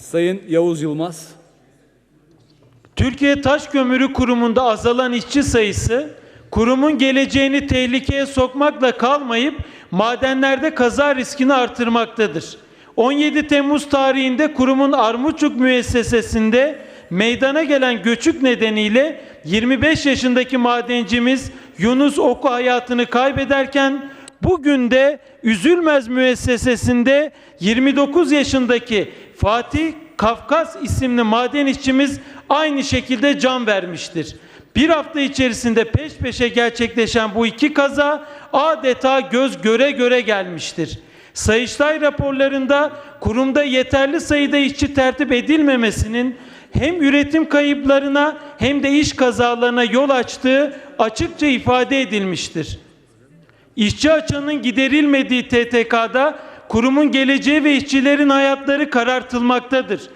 Sayın Yavuz Yılmaz. Türkiye Taş Kömürü Kurumu'nda azalan işçi sayısı kurumun geleceğini tehlikeye sokmakla kalmayıp madenlerde kaza riskini artırmaktadır. 17 Temmuz tarihinde kurumun Armutçuk müessesesinde meydana gelen göçük nedeniyle 25 yaşındaki madencimiz Yunus Oku hayatını kaybederken bugün de Üzülmez müessesesinde 29 yaşındaki Fatih Kafkas isimli maden işçimiz aynı şekilde can vermiştir. Bir hafta içerisinde peş peşe gerçekleşen bu iki kaza adeta göz göre göre gelmiştir. Sayıştay raporlarında kurumda yeterli sayıda işçi tertip edilmemesinin hem üretim kayıplarına hem de iş kazalarına yol açtığı açıkça ifade edilmiştir. İşçi açığının giderilmediği TTK'da kurumun geleceği ve işçilerin hayatları karartılmaktadır.